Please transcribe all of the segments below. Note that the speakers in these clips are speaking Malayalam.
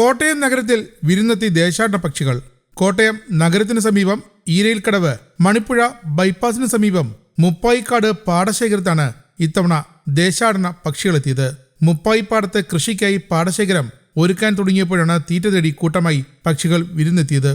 പാടശേഖരത്തിൽ വിരുന്നെത്തി ദേശാടന പക്ഷികൾ. കോട്ടയം നഗരത്തിന് സമീപം ഈരയിൽക്കടവ് മണിപ്പുഴ ബൈപ്പാസിന് സമീപം മുപ്പായിക്കാട് പാടശേഖരത്താണ് ഇത്തവണ ദേശാടന പക്ഷികളെത്തിയത്. മുപ്പായിപ്പാടത്ത് കൃഷിക്കായി പാടശേഖരം ഒരുക്കാൻ തുടങ്ങിയപ്പോഴാണ് തീറ്റ തേടി കൂട്ടമായി പക്ഷികൾ വിരുന്നെത്തിയത്.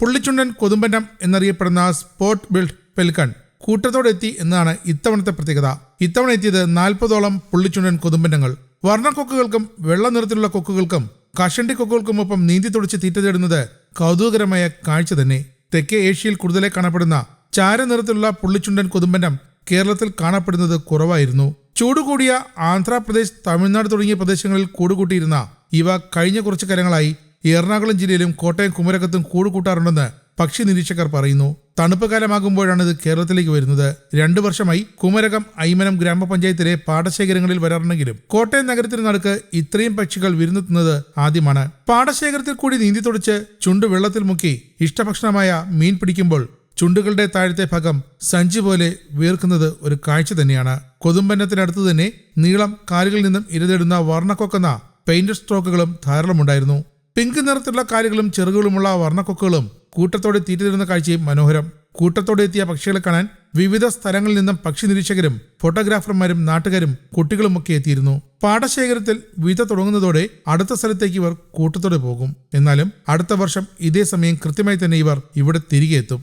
പുള്ളിച്ചുണ്ടൻ കൊതുമ്പന്നം എന്നറിയപ്പെടുന്ന സ്പോട്ട് ബിൽഡ് പെൽക്കൺ കൂട്ടത്തോടെ എത്തി എന്നതാണ് ഇത്തവണത്തെ പ്രത്യേകത. ഇത്തവണ എത്തിയത് നാൽപ്പതോളം പുള്ളിച്ചുണ്ടൻ കൊതുമ്പന്നങ്ങൾ വർണക്കൊക്കുകൾക്കും വെള്ള നിറത്തിലുള്ള കൊക്കുകൾക്കും കഷണ്ടി കൊക്കുകൾക്കുമൊപ്പം നീന്തി തുടിച്ച് തീറ്റ തേടുന്നത് കൗതുകകരമായ കാഴ്ച തന്നെ. തെക്കേ ഏഷ്യയിൽ കൂടുതലായി കാണപ്പെടുന്ന ചാരനിറത്തിലുള്ള പുള്ളിച്ചുണ്ടൻ കൊതുമ്പന്നം കേരളത്തിൽ കാണപ്പെടുന്നത് കുറവായിരുന്നു. ചൂടുകൂടിയ ആന്ധ്രാപ്രദേശ് തമിഴ്നാട് തുടങ്ങിയ പ്രദേശങ്ങളിൽ കൂടുകൂട്ടിയിരുന്ന ഇവ കഴിഞ്ഞ കുറച്ച് കാലങ്ങളായി എറണാകുളം ജില്ലയിലും കോട്ടയം കുമരകത്തും കൂടുകൂട്ടാറുണ്ടെന്ന് പക്ഷി നിരീക്ഷകർ പറയുന്നു തണുപ്പ് കാലമാകുമ്പോഴാണ് ഇത് കേരളത്തിലേക്ക് വരുന്നത്. രണ്ടു വർഷമായി കുമരകം ഐമനം ഗ്രാമപഞ്ചായത്തിലെ പാടശേഖരങ്ങളിൽ വരാറുണ്ടെങ്കിലും കോട്ടയം നഗരത്തിന് നടുക്ക് ഇത്രയും പക്ഷികൾ വിരുന്നെത്തുന്നത് ആദ്യമാണ്. പാടശേഖരത്തിൽ കൂടി നീന്തി തുടച്ച് ചുണ്ട് വെള്ളത്തിൽ മുക്കി ഇഷ്ടഭക്ഷണമായ മീൻ പിടിക്കുമ്പോൾ ചുണ്ടുകളുടെ താഴത്തെ ഭാഗം സഞ്ചി പോലെ വീർക്കുന്നത് ഒരു കാഴ്ച തന്നെയാണ്. കൊതുമ്പന്നത്തിനടുത്ത് തന്നെ നീളം കാലുകളിൽ നിന്നും ഇരതേടുന്ന വർണക്കൊക്കുന്ന പെയിന്റഡ് സ്ട്രോക്കുകളും ധാരാളമുണ്ടായിരുന്നു. പിങ്ക് നിറത്തിലുള്ള കാലുകളും ചെറുകളുമുള്ള വർണക്കൊക്കുകളും കൂട്ടത്തോടെ തീറ്റിരുന്ന കാഴ്ചയും മനോഹരം. കൂട്ടത്തോടെ എത്തിയ പക്ഷികളെ കാണാൻ വിവിധ സ്ഥലങ്ങളിൽ നിന്നും പക്ഷി നിരീക്ഷകരും ഫോട്ടോഗ്രാഫർമാരും നാട്ടുകാരും കുട്ടികളുമൊക്കെ എത്തിയിരുന്നു. പാടശേഖരത്തിൽ വിത തുടങ്ങുന്നതോടെ അടുത്ത സ്ഥലത്തേക്ക് ഇവർ കൂട്ടത്തോടെ പോകും. എന്നാലും അടുത്ത വർഷം ഇതേ സമയം കൃത്യമായി തന്നെ ഇവർ ഇവിടെ തിരികെ എത്തും.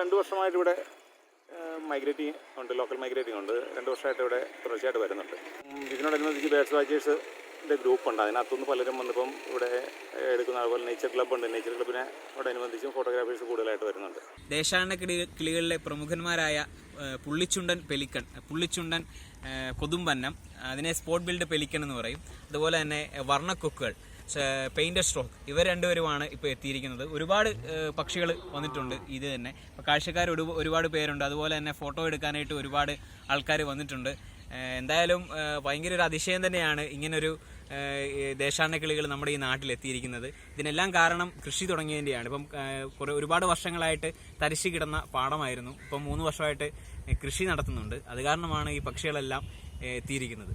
രണ്ട് വർഷമായിട്ട് ഇവിടെ മൈഗ്രേറ്റിംഗ് ഉണ്ട് ലോക്കൽ മൈഗ്രേറ്റിംഗ് ഉണ്ട്. രണ്ട് വർഷമായിട്ട് ഇവിടെ തുടർച്ചയായിട്ട് വരുന്നുണ്ട്. ഇതിനോടനുബന്ധിച്ച് ബേഡ്സ് വാച്ചേഴ്സിന്റെ ഗ്രൂപ്പ് ഉണ്ട് അതിനകത്തുനിന്ന് പലരും വന്നിപ്പം ഇവിടെ എടുക്കുന്ന അതുപോലെ നേച്ചർ ക്ലബ്ബുണ്ട് നേച്ചർ ക്ലബിനോടനുബന്ധിച്ചും ഫോട്ടോഗ്രാഫേഴ്സ് കൂടുതലായിട്ട് വരുന്നുണ്ട്. ദേശാടന കിളി കിളികളിലെ പ്രമുഖന്മാരായ പുള്ളിച്ചുണ്ടൻ പെലിക്കൺ പുള്ളിച്ചുണ്ടൻ കൊതുമ്പന്നം അതിനെ സ്പോട്ട് ബിൽഡ് പെലിക്കൺ എന്ന് പറയും. അതുപോലെ തന്നെ വർണക്കൊക്കുകൾ പെയിന്റർ സ്ട്രോക്ക് ഇവർ രണ്ടുപേരുമാണ് ഇപ്പോൾ എത്തിയിരിക്കുന്നത്. ഒരുപാട് പക്ഷികൾ വന്നിട്ടുണ്ട് ഇത് തന്നെ. ഇപ്പോൾ കാഴ്ചക്കാർ ഒരു ഒരുപാട് പേരുണ്ട്. അതുപോലെ തന്നെ ഫോട്ടോ എടുക്കാനായിട്ട് ഒരുപാട് ആൾക്കാർ വന്നിട്ടുണ്ട്. എന്തായാലും ഭയങ്കര ഒരു അതിശയം തന്നെയാണ് ഇങ്ങനൊരു ദേശാടന കിളികൾ നമ്മുടെ ഈ നാട്ടിൽ എത്തിയിരിക്കുന്നത് ഇതിനെല്ലാം കാരണം കൃഷി തുടങ്ങിയതിന്റെയാണ് ഇപ്പം കുറേ ഒരുപാട് വർഷങ്ങളായിട്ട് തരിശു കിടന്ന പാടമായിരുന്നു. ഇപ്പം മൂന്ന് വർഷമായിട്ട് കൃഷി നടത്തുന്നുണ്ട്. അത് കാരണമാണ് ഈ പക്ഷികളെല്ലാം എത്തിയിരിക്കുന്നത്.